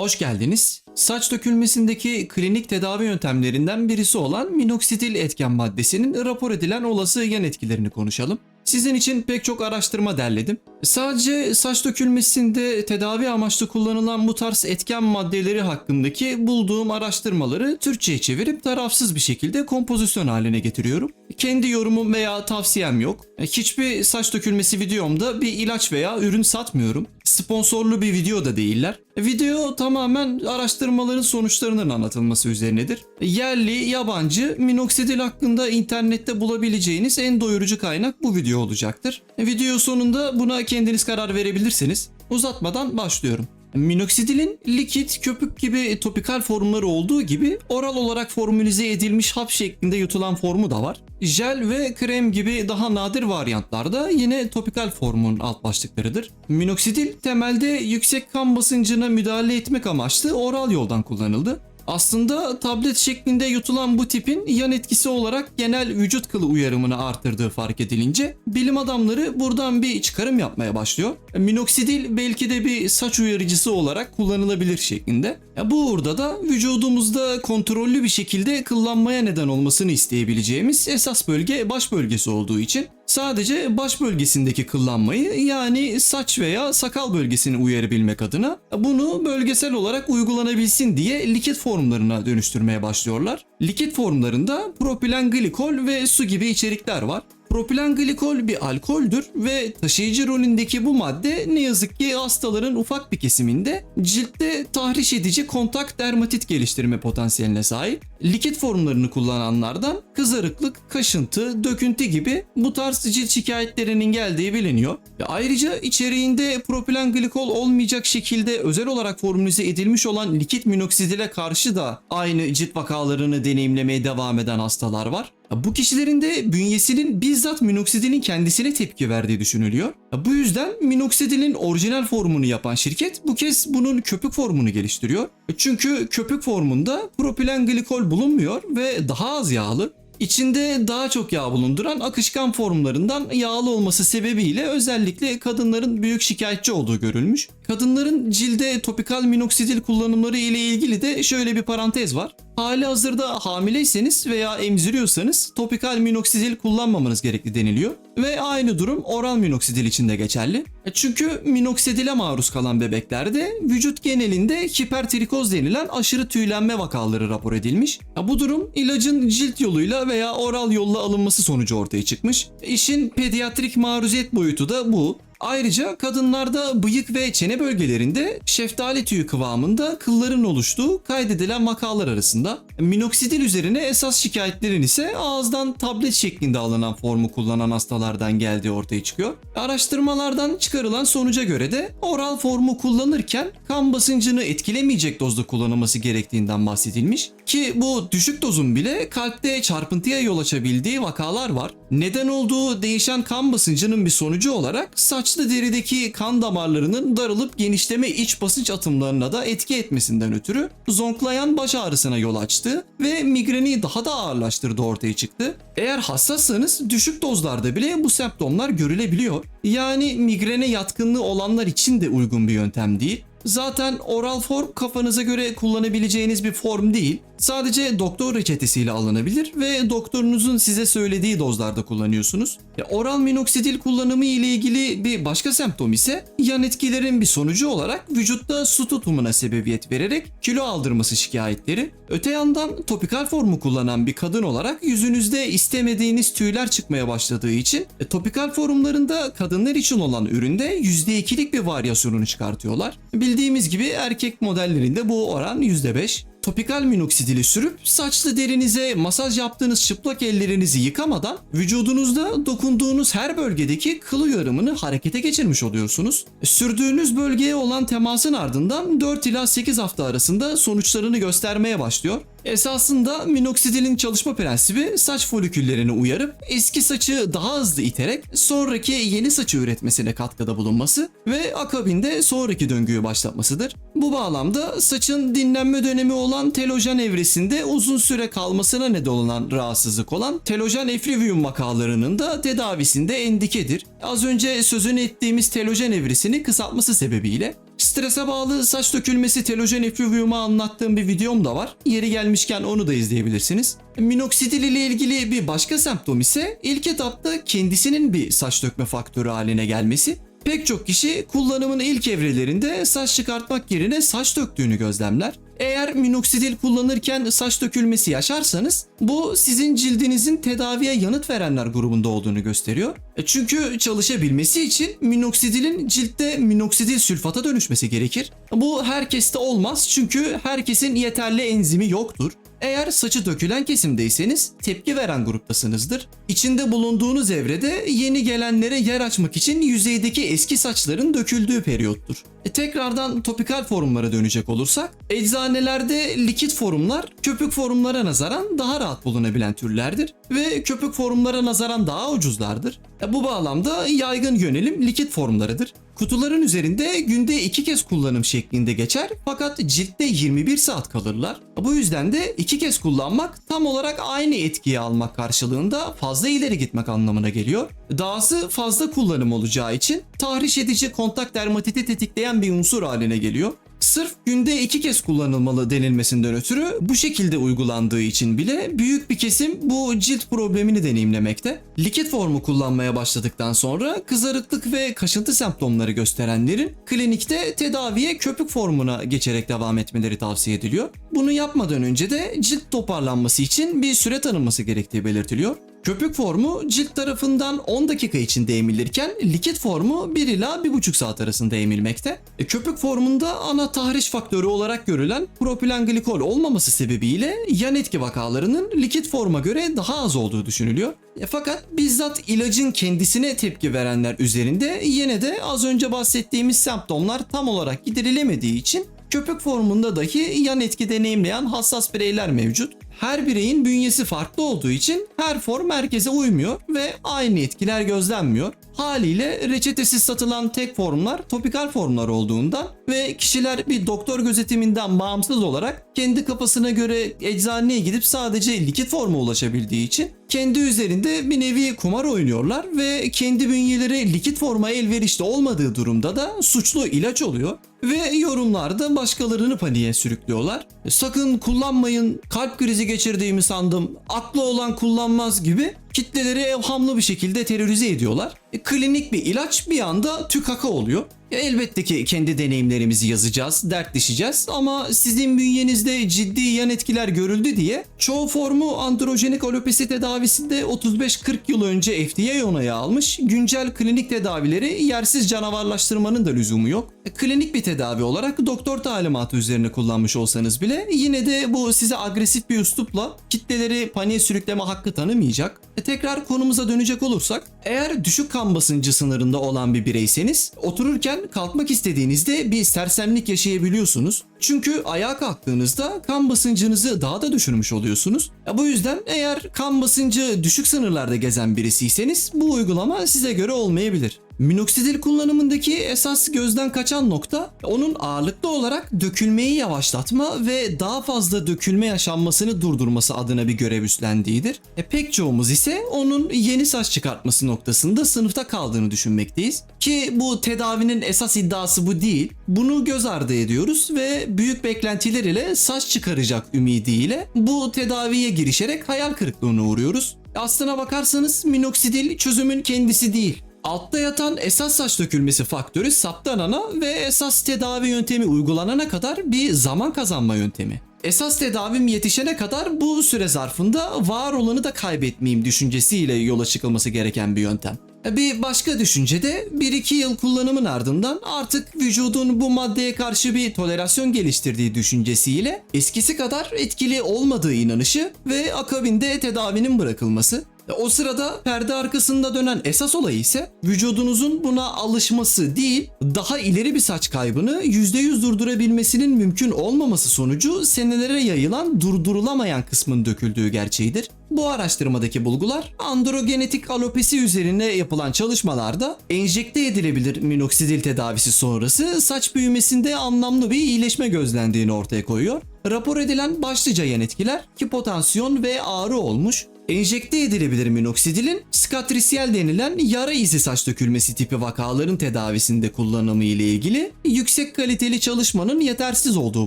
Hoş geldiniz. Saç dökülmesindeki klinik tedavi yöntemlerinden birisi olan minoxidil etken maddesinin rapor edilen olası yan etkilerini konuşalım. Sizin için pek çok araştırma derledim. Sadece saç dökülmesinde tedavi amaçlı kullanılan bu tarz etken maddeleri hakkındaki bulduğum araştırmaları Türkçe'ye çevirip tarafsız bir şekilde kompozisyon haline getiriyorum. Kendi yorumum veya tavsiyem yok. Hiçbir saç dökülmesi videomda bir ilaç veya ürün satmıyorum. Sponsorlu bir video da değiller. Video tamamen araştırmaların sonuçlarının anlatılması üzerinedir. Yerli, yabancı, minoksidil hakkında internette bulabileceğiniz en doyurucu kaynak bu video olacaktır. Video sonunda buna kendiniz karar verebilirsiniz. Uzatmadan başlıyorum. Minoksidilin likit, köpük gibi topikal formları olduğu gibi oral olarak formülize edilmiş hap şeklinde yutulan formu da var. Jel ve krem gibi daha nadir varyantlarda yine topikal formun alt başlıklarıdır. Minoksidil temelde yüksek kan basıncına müdahale etmek amaçlı oral yoldan kullanıldı. Aslında tablet şeklinde yutulan bu tipin yan etkisi olarak genel vücut kılı uyarımını artırdığı fark edilince bilim adamları buradan bir çıkarım yapmaya başlıyor. Minoksidil belki de bir saç uyarıcısı olarak kullanılabilir şeklinde. Ya bu uğurda da vücudumuzda kontrollü bir şekilde kıllanmaya neden olmasını isteyebileceğimiz esas bölge baş bölgesi olduğu için sadece baş bölgesindeki kıllanmayı yani saç veya sakal bölgesini uyarabilmek adına bunu bölgesel olarak uygulanabilsin diye likit formlarına dönüştürmeye başlıyorlar. Likit formlarında propilen glikol ve su gibi içerikler var. Propilen glikol bir alkoldür ve taşıyıcı rolündeki bu madde ne yazık ki hastaların ufak bir kesiminde ciltte tahriş edici kontak dermatit geliştirme potansiyeline sahip. Likit formlarını kullananlardan kızarıklık, kaşıntı, döküntü gibi bu tarz cilt şikayetlerinin geldiği biliniyor. Ve ayrıca içeriğinde propilen glikol olmayacak şekilde özel olarak formülize edilmiş olan likit minoksidile karşı da aynı cilt vakalarını deneyimlemeye devam eden hastalar var. Bu kişilerin de bünyesinin bizzat minoksidilin kendisine tepki verdiği düşünülüyor. Bu yüzden minoksidilin orijinal formunu yapan şirket bu kez bunun köpük formunu geliştiriyor. Çünkü köpük formunda propilen glikol bulunmuyor ve daha az yağlı. İçinde daha çok yağ bulunduran akışkan formlarından yağlı olması sebebiyle özellikle kadınların büyük şikayetçi olduğu görülmüş. Kadınların cilde topikal minoksidil kullanımları ile ilgili de şöyle bir parantez var. Hali hazırda hamileyseniz veya emziriyorsanız topikal minoksidil kullanmamanız gerekli deniliyor. Ve aynı durum oral minoksidil için de geçerli. E Çünkü minoksidile maruz kalan bebeklerde vücut genelinde hipertrikoz denilen aşırı tüylenme vakaları rapor edilmiş. Ya Bu durum ilacın cilt yoluyla veya oral yolla alınması sonucu ortaya çıkmış. İşin pediatrik maruziyet boyutu da bu. Ayrıca kadınlarda bıyık ve çene bölgelerinde şeftali tüyü kıvamında kılların oluştuğu kaydedilen vakalar arasında. Minoksidil üzerine esas şikayetlerin ise ağızdan tablet şeklinde alınan formu kullanan hastalardan geldiği ortaya çıkıyor. Araştırmalardan çıkarılan sonuca göre de oral formu kullanırken kan basıncını etkilemeyecek dozda kullanılması gerektiğinden bahsedilmiş. Ki bu düşük dozun bile kalpte çarpıntıya yol açabildiği vakalar var. Neden olduğu değişen kan basıncının bir sonucu olarak saçlı derideki kan damarlarının darılıp genişleme iç basınç atımlarına da etki etmesinden ötürü zonklayan baş ağrısına yol açtı ve migreni daha da ağırlaştırdığı ortaya çıktı. Eğer hassassanız düşük dozlarda bile bu semptomlar görülebiliyor. Yani migrene yatkınlığı olanlar için de uygun bir yöntem değil. Zaten oral form kafanıza göre kullanabileceğiniz bir form değil. Sadece doktor reçetesiyle alınabilir ve doktorunuzun size söylediği dozlarda kullanıyorsunuz. Oral minoksidil kullanımı ile ilgili bir başka semptom ise yan etkilerin bir sonucu olarak vücutta su tutumuna sebebiyet vererek kilo aldırması şikayetleri. Öte yandan topikal formu kullanan bir kadın olarak yüzünüzde istemediğiniz tüyler çıkmaya başladığı için e, topikal formlarında kadınlar için olan üründe %2'lik bir varyasyonunu çıkartıyorlar. Bildiğimiz gibi erkek modellerinde bu oran %5. Topikal minoksidili sürüp saçlı derinize masaj yaptığınız çıplak ellerinizi yıkamadan vücudunuzda dokunduğunuz her bölgedeki kıl uyarımını harekete geçirmiş oluyorsunuz. Sürdüğünüz bölgeye olan temasın ardından 4 ila 8 hafta arasında sonuçlarını göstermeye başlıyor. Esasında minoksidilin çalışma prensibi saç foliküllerini uyarıp eski saçı daha hızlı iterek sonraki yeni saçı üretmesine katkıda bulunması ve akabinde sonraki döngüyü başlatmasıdır. Bu bağlamda saçın dinlenme dönemi olan telojen evresinde uzun süre kalmasına neden olan rahatsızlık olan telojen eflüvyum vakalarının da tedavisinde endikedir. Az önce sözünü ettiğimiz telojen evresini kısaltması sebebiyle Strese bağlı saç dökülmesi telojen efluviyumu anlattığım bir videom da var. Yeri gelmişken onu da izleyebilirsiniz. Minoksidil ile ilgili bir başka semptom ise ilk etapta kendisinin bir saç dökme faktörü haline gelmesi. Pek çok kişi kullanımın ilk evrelerinde saç çıkartmak yerine saç döktüğünü gözlemler. Eğer minoksidil kullanırken saç dökülmesi yaşarsanız bu sizin cildinizin tedaviye yanıt verenler grubunda olduğunu gösteriyor. E Çünkü çalışabilmesi için minoksidilin ciltte minoksidil sülfata dönüşmesi gerekir. Bu herkeste olmaz çünkü herkesin yeterli enzimi yoktur. Eğer saçı dökülen kesimdeyseniz tepki veren gruptasınızdır. İçinde bulunduğunuz evrede yeni gelenlere yer açmak için yüzeydeki eski saçların döküldüğü periyottur. E tekrardan topikal formlara dönecek olursak, eczanelerde likit formlar köpük formlara nazaran daha rahat bulunabilen türlerdir ve köpük formlara nazaran daha ucuzlardır. E bu bağlamda yaygın yönelim likit formlarıdır. Kutuların üzerinde günde iki kez kullanım şeklinde geçer fakat ciltte 21 saat kalırlar. Bu yüzden de iki kez kullanmak tam olarak aynı etkiyi almak karşılığında fazla ileri gitmek anlamına geliyor. Dahası fazla kullanım olacağı için tahriş edici kontak dermatiti tetikleyen bir unsur haline geliyor. Sırf günde iki kez kullanılmalı denilmesinden ötürü bu şekilde uygulandığı için bile büyük bir kesim bu cilt problemini deneyimlemekte. Likit formu kullanmaya başladıktan sonra kızarıklık ve kaşıntı semptomları gösterenlerin klinikte tedaviye köpük formuna geçerek devam etmeleri tavsiye ediliyor. Bunu yapmadan önce de cilt toparlanması için bir süre tanınması gerektiği belirtiliyor. Köpük formu cilt tarafından 10 dakika içinde emilirken likit formu 1 ila 1,5 saat arasında emilmekte. E, köpük formunda ana tahriş faktörü olarak görülen propilen glikol olmaması sebebiyle yan etki vakalarının likit forma göre daha az olduğu düşünülüyor. E, fakat bizzat ilacın kendisine tepki verenler üzerinde yine de az önce bahsettiğimiz semptomlar tam olarak giderilemediği için köpük formunda dahi yan etki deneyimleyen hassas bireyler mevcut. Her bireyin bünyesi farklı olduğu için her form herkese uymuyor ve aynı etkiler gözlenmiyor. Haliyle reçetesiz satılan tek formlar topikal formlar olduğundan ve kişiler bir doktor gözetiminden bağımsız olarak kendi kafasına göre eczaneye gidip sadece likit forma ulaşabildiği için kendi üzerinde bir nevi kumar oynuyorlar ve kendi bünyeleri likit forma elverişli olmadığı durumda da suçlu ilaç oluyor ve yorumlarda başkalarını paniğe sürüklüyorlar. Sakın kullanmayın, kalp krizi geçirdiğimi sandım, aklı olan kullanmaz gibi kitleleri evhamlı bir şekilde terörize ediyorlar. E, klinik bir ilaç bir anda tükaka oluyor. Ya elbette ki kendi deneyimlerimizi yazacağız, dertleşeceğiz ama sizin bünyenizde ciddi yan etkiler görüldü diye çoğu formu androjenik alopesi tedavisinde 35-40 yıl önce FDA onayı almış, güncel klinik tedavileri yersiz canavarlaştırmanın da lüzumu yok. E, Klinik bir tedavi olarak doktor talimatı üzerine kullanmış olsanız bile yine de bu size agresif bir üslupla kitleleri paniğe sürükleme hakkı tanımayacak. E, tekrar konumuza dönecek olursak eğer düşük kan basıncı sınırında olan bir bireyseniz otururken kalkmak istediğinizde bir sersemlik yaşayabiliyorsunuz. Çünkü ayağa kalktığınızda kan basıncınızı daha da düşürmüş oluyorsunuz. Ya bu yüzden eğer kan basıncı düşük sınırlarda gezen birisiyseniz bu uygulama size göre olmayabilir. Minoksidil kullanımındaki esas gözden kaçan nokta onun ağırlıklı olarak dökülmeyi yavaşlatma ve daha fazla dökülme yaşanmasını durdurması adına bir görev üstlendiğidir. E pek çoğumuz ise onun yeni saç çıkartması noktasında sınıfta kaldığını düşünmekteyiz. Ki bu tedavinin esas iddiası bu değil. Bunu göz ardı ediyoruz ve büyük beklentiler ile saç çıkaracak ümidiyle bu tedaviye girişerek hayal kırıklığına uğruyoruz. Aslına bakarsanız minoksidil çözümün kendisi değil. Altta yatan esas saç dökülmesi faktörü saptanana ve esas tedavi yöntemi uygulanana kadar bir zaman kazanma yöntemi. Esas tedavim yetişene kadar bu süre zarfında var olanı da kaybetmeyeyim düşüncesiyle yola çıkılması gereken bir yöntem. Bir başka düşünce de 1-2 yıl kullanımın ardından artık vücudun bu maddeye karşı bir tolerasyon geliştirdiği düşüncesiyle eskisi kadar etkili olmadığı inanışı ve akabinde tedavinin bırakılması. O sırada perde arkasında dönen esas olay ise vücudunuzun buna alışması değil, daha ileri bir saç kaybını %100 durdurabilmesinin mümkün olmaması sonucu senelere yayılan durdurulamayan kısmın döküldüğü gerçeğidir. Bu araştırmadaki bulgular androgenetik alopesi üzerine yapılan çalışmalarda enjekte edilebilir minoksidil tedavisi sonrası saç büyümesinde anlamlı bir iyileşme gözlendiğini ortaya koyuyor. Rapor edilen başlıca yan etkiler hipotansiyon ve ağrı olmuş. Enjekte edilebilir minoksidilin Sikatrisiel denilen yara izi saç dökülmesi tipi vakaların tedavisinde kullanımı ile ilgili yüksek kaliteli çalışmanın yetersiz olduğu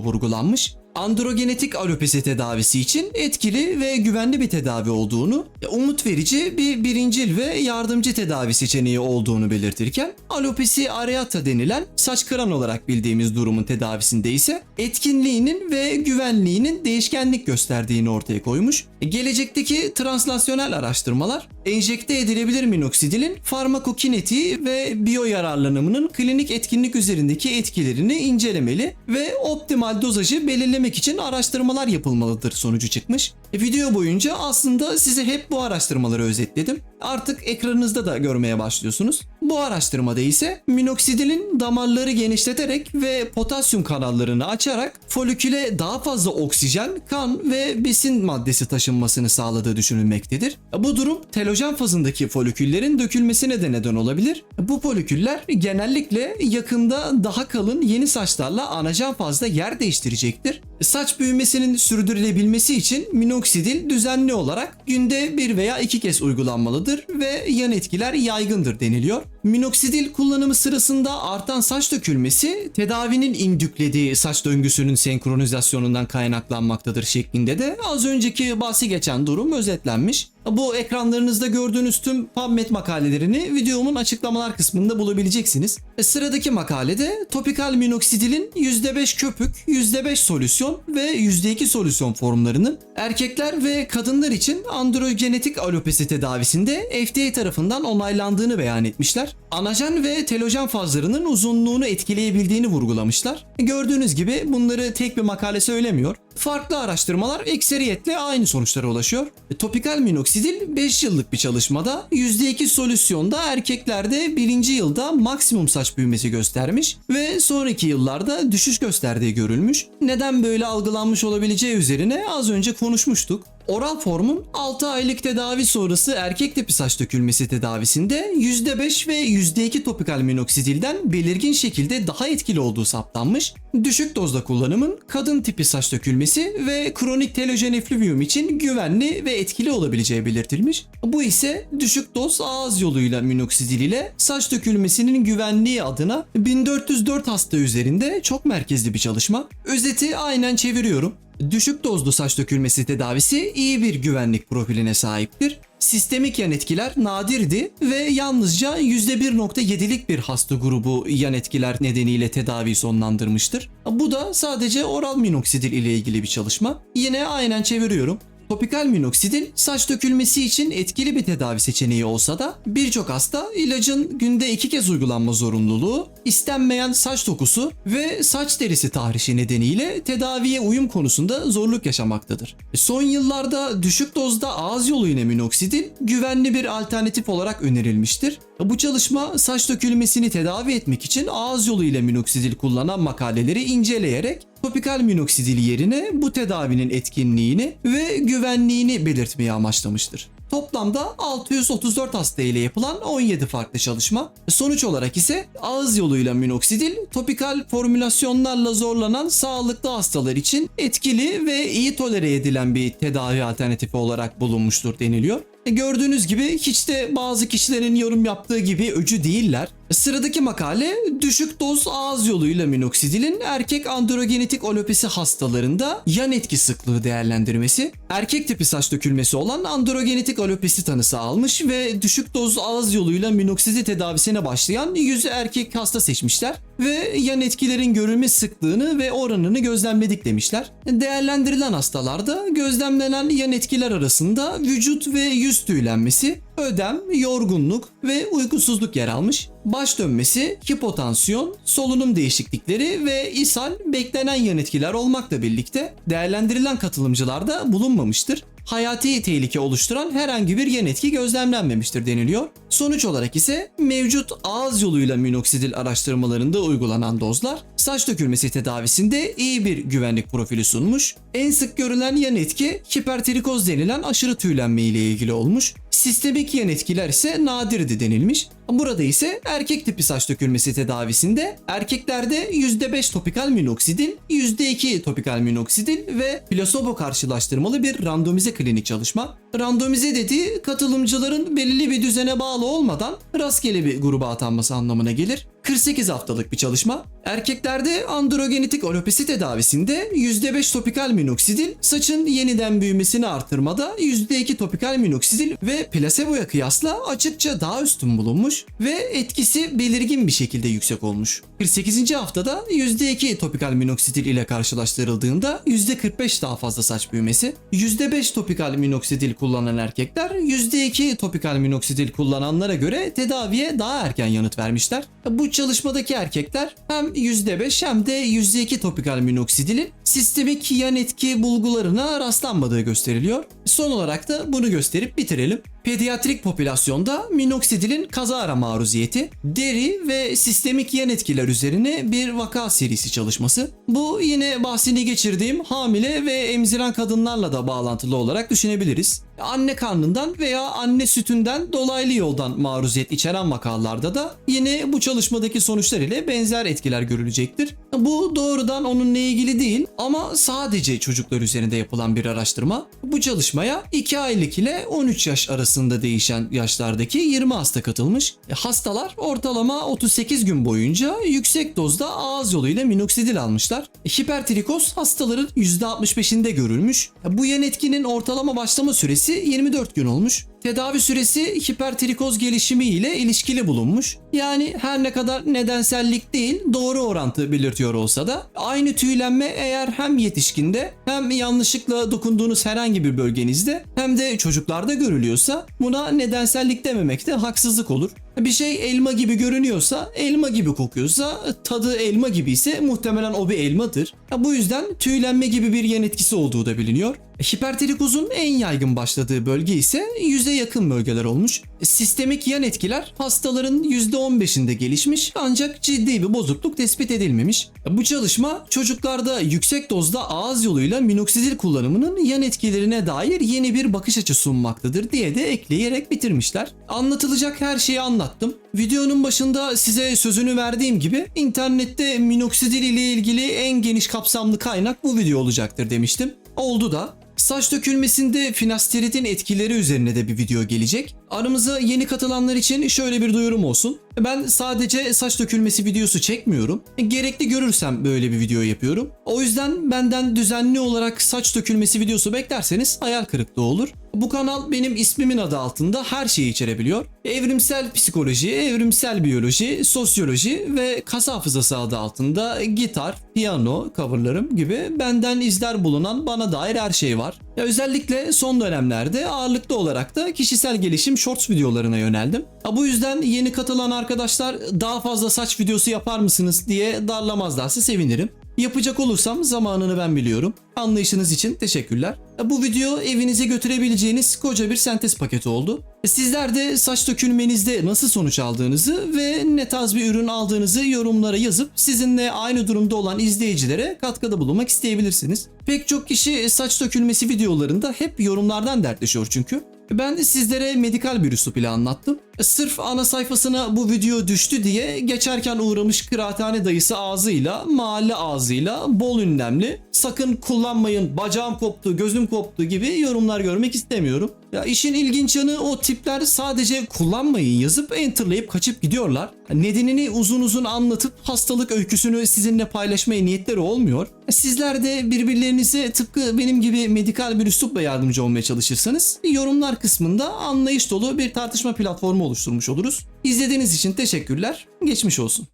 vurgulanmış. Androgenetik alopesi tedavisi için etkili ve güvenli bir tedavi olduğunu, umut verici bir birincil ve yardımcı tedavi seçeneği olduğunu belirtirken, alopesi areata denilen saç kıran olarak bildiğimiz durumun tedavisinde ise etkinliğinin ve güvenliğinin değişkenlik gösterdiğini ortaya koymuş. Gelecekteki translasyonel araştırmalar enjekte edilebilir minoksidilin farmakokinetiği ve biyoyararlanımının klinik etkinlik üzerindeki etkilerini incelemeli ve optimal dozajı belirlemek için araştırmalar yapılmalıdır sonucu çıkmış. E, Video boyunca aslında size hep bu araştırmaları özetledim. Artık ekranınızda da görmeye başlıyorsunuz. Bu araştırmada ise minoksidilin damarları genişleterek ve potasyum kanallarını açarak foliküle daha fazla oksijen, kan ve besin maddesi taşınmasını sağladığı düşünülmektedir. Bu durum telojen fazındaki foliküllerin dökülmesine de neden olabilir. Bu foliküller genellikle yakında daha kalın yeni saçlarla anajen fazda yer değiştirecektir. Saç büyümesinin sürdürülebilmesi için minoksidil düzenli olarak günde bir veya iki kez uygulanmalıdır ve yan etkiler yaygındır deniliyor. Minoksidil kullanımı sırasında artan saç dökülmesi tedavinin indüklediği saç döngüsünün senkronizasyonundan kaynaklanmaktadır şeklinde de az önceki bahsi geçen durum özetlenmiş. Bu ekranlarınızda gördüğünüz tüm PubMed makalelerini videomun açıklamalar kısmında bulabileceksiniz. E, Sıradaki makalede topikal minoksidilin %5 köpük, %5 solüsyon ve %2 solüsyon formlarının erkekler ve kadınlar için androgenetik alopesi tedavisinde FDA tarafından onaylandığını beyan etmişler. Anajen ve telojen fazlarının uzunluğunu etkileyebildiğini vurgulamışlar. Gördüğünüz gibi bunları tek bir makale söylemiyor. Farklı araştırmalar ekseriyetle aynı sonuçlara ulaşıyor. E, Topikal minoksidil 5 yıllık bir çalışmada %2 solüsyonda erkeklerde 1. yılda maksimum saç büyümesi göstermiş ve sonraki yıllarda düşüş gösterdiği görülmüş. Neden böyle algılanmış olabileceği üzerine az önce konuşmuştuk. Oral formun 6 aylık tedavi sonrası erkek tipi saç dökülmesi tedavisinde %5 ve %2 topikal minoksidilden belirgin şekilde daha etkili olduğu saptanmış. Düşük dozda kullanımın kadın tipi saç dökülmesi ve kronik telojen eflüvyum için güvenli ve etkili olabileceği belirtilmiş. Bu ise düşük doz ağız yoluyla minoksidil ile saç dökülmesinin güvenliği adına 1404 hasta üzerinde çok merkezli bir çalışma. Özeti aynen çeviriyorum. Düşük dozlu saç dökülmesi tedavisi iyi bir güvenlik profiline sahiptir. Sistemik yan etkiler nadirdi ve yalnızca %1.7'lik bir hasta grubu yan etkiler nedeniyle tedavi sonlandırmıştır. Bu da sadece oral minoksidil ile ilgili bir çalışma. Yine aynen çeviriyorum. Topikal minoksidil saç dökülmesi için etkili bir tedavi seçeneği olsa da birçok hasta ilacın günde iki kez uygulanma zorunluluğu, istenmeyen saç dokusu ve saç derisi tahrişi nedeniyle tedaviye uyum konusunda zorluk yaşamaktadır. Son yıllarda düşük dozda ağız yolu yine minoksidil güvenli bir alternatif olarak önerilmiştir. Bu çalışma saç dökülmesini tedavi etmek için ağız yolu ile minoksidil kullanan makaleleri inceleyerek topikal minoksidil yerine bu tedavinin etkinliğini ve güvenliğini belirtmeyi amaçlamıştır. Toplamda 634 hasta ile yapılan 17 farklı çalışma. Sonuç olarak ise ağız yoluyla minoksidil topikal formülasyonlarla zorlanan sağlıklı hastalar için etkili ve iyi tolere edilen bir tedavi alternatifi olarak bulunmuştur deniliyor. E, Gördüğünüz gibi hiç de bazı kişilerin yorum yaptığı gibi öcü değiller. Sıradaki makale düşük doz ağız yoluyla minoksidilin erkek androgenetik alopesi hastalarında yan etki sıklığı değerlendirmesi. Erkek tipi saç dökülmesi olan androgenetik alopesi tanısı almış ve düşük doz ağız yoluyla minoksidil tedavisine başlayan 100 erkek hasta seçmişler ve yan etkilerin görülme sıklığını ve oranını gözlemledik demişler. Değerlendirilen hastalarda gözlemlenen yan etkiler arasında vücut ve yüz tüylenmesi, ödem, yorgunluk ve uykusuzluk yer almış. Baş dönmesi, hipotansiyon, solunum değişiklikleri ve ishal beklenen yan etkiler olmakla birlikte değerlendirilen katılımcılarda bulunmamıştır. Hayati tehlike oluşturan herhangi bir yan etki gözlemlenmemiştir deniliyor. Sonuç olarak ise mevcut ağız yoluyla minoksidil araştırmalarında uygulanan dozlar saç dökülmesi tedavisinde iyi bir güvenlik profili sunmuş. En sık görülen yan etki hipertrikoz denilen aşırı tüylenme ile ilgili olmuş. Sistemik yan etkiler ise nadirdi denilmiş. Burada ise erkek tipi saç dökülmesi tedavisinde erkeklerde %5 topikal minoksidil, %2 topikal minoksidil ve plasebo karşılaştırmalı bir randomize klinik çalışma. Randomize dediği katılımcıların belirli bir düzene bağlı olmadan rastgele bir gruba atanması anlamına gelir. 48 haftalık bir çalışma. Erkeklerde androgenetik alopesi tedavisinde %5 topikal minoksidil, saçın yeniden büyümesini artırmada %2 topikal minoksidil ve plaseboya kıyasla açıkça daha üstün bulunmuş ve etkisi belirgin bir şekilde yüksek olmuş. 48. haftada %2 topikal minoksidil ile karşılaştırıldığında %45 daha fazla saç büyümesi, %5 topikal minoksidil kullanan erkekler %2 topikal minoksidil kullananlara göre tedaviye daha erken yanıt vermişler. Bu çalışmadaki erkekler hem %5 hem de %2 topikal minoksidilin sistemik yan etki bulgularına rastlanmadığı gösteriliyor. Son olarak da bunu gösterip bitirelim. Pediatrik popülasyonda minoksidilin kazara maruziyeti, deri ve sistemik yan etkiler üzerine bir vaka serisi çalışması. Bu yine bahsini geçirdiğim hamile ve emziren kadınlarla da bağlantılı olarak düşünebiliriz. Anne karnından veya anne sütünden dolaylı yoldan maruziyet içeren vakalarda da yine bu çalışmadaki sonuçlar ile benzer etkiler görülecektir. Bu doğrudan onunla ilgili değil ama sadece çocuklar üzerinde yapılan bir araştırma. Bu çalışmaya 2 aylık ile 13 yaş arasında değişen yaşlardaki 20 hasta katılmış. E, Hastalar ortalama 38 gün boyunca yüksek dozda ağız yoluyla minoksidil almışlar. E, Hipertrikoz hastaların %65'inde görülmüş. E, Bu yan etkinin ortalama başlama süresi 24 gün olmuş. Tedavi süresi hipertrikoz gelişimi ile ilişkili bulunmuş. Yani her ne kadar nedensellik değil doğru orantı belirtiyor olsa da aynı tüylenme eğer hem yetişkinde hem yanlışlıkla dokunduğunuz herhangi bir bölgenizde hem de çocuklarda görülüyorsa buna nedensellik dememek de haksızlık olur. Bir şey elma gibi görünüyorsa, elma gibi kokuyorsa, tadı elma gibi ise muhtemelen o bir elmadır. Bu yüzden tüylenme gibi bir yan etkisi olduğu da biliniyor. Hipertrikozun en yaygın başladığı bölge ise yüze yakın bölgeler olmuş. Sistemik yan etkiler hastaların %15'inde gelişmiş ancak ciddi bir bozukluk tespit edilmemiş. Bu çalışma çocuklarda yüksek dozda ağız yoluyla minoksidil kullanımının yan etkilerine dair yeni bir bakış açısı sunmaktadır diye de ekleyerek bitirmişler. Anlatılacak her şeyi anlattım. Videonun başında size sözünü verdiğim gibi internette minoksidil ile ilgili en geniş kapsamlı kaynak bu video olacaktır demiştim. Oldu da. Saç dökülmesinde finasteridin etkileri üzerine de bir video gelecek. Aramıza yeni katılanlar için şöyle bir duyurum olsun. Ben sadece saç dökülmesi videosu çekmiyorum. Gerekli görürsem böyle bir video yapıyorum. O yüzden benden düzenli olarak saç dökülmesi videosu beklerseniz hayal kırıklığı olur. Bu kanal benim ismimin adı altında her şeyi içerebiliyor. Evrimsel psikoloji, evrimsel biyoloji, sosyoloji ve kas hafızası adı altında gitar, piyano, coverlarım gibi benden izler bulunan bana dair her şey var. Ya özellikle son dönemlerde ağırlıklı olarak da kişisel gelişim shorts videolarına yöneldim. Ha bu yüzden yeni katılan arkadaşlar daha fazla saç videosu yapar mısınız diye darlamazlarsa sevinirim. Yapacak olursam zamanını ben biliyorum. Anlayışınız için teşekkürler. Bu video evinize götürebileceğiniz koca bir sentez paketi oldu. Sizler de saç dökülmenizde nasıl sonuç aldığınızı ve ne tarz bir ürün aldığınızı yorumlara yazıp sizinle aynı durumda olan izleyicilere katkıda bulunmak isteyebilirsiniz. Pek çok kişi saç dökülmesi videolarında hep yorumlardan dertleşiyor çünkü. Ben sizlere medikal bir üslup ile anlattım. Sırf ana sayfasına bu video düştü diye geçerken uğramış kıraathane dayısı ağzıyla, mahalle ağzıyla, bol ünlemli, sakın kullanmayın, bacağım koptu, gözüm koptu gibi yorumlar görmek istemiyorum. Ya işin ilginç yanı o tipler sadece kullanmayın yazıp enterlayıp kaçıp gidiyorlar. Nedenini uzun uzun anlatıp hastalık öyküsünü sizinle paylaşmaya niyetleri olmuyor. Sizler de birbirlerinize tıpkı benim gibi medikal bir üslupla yardımcı olmaya çalışırsanız yorumlar kısmında anlayış dolu bir tartışma platformu oluşturmuş oluruz. İzlediğiniz için teşekkürler. Geçmiş olsun.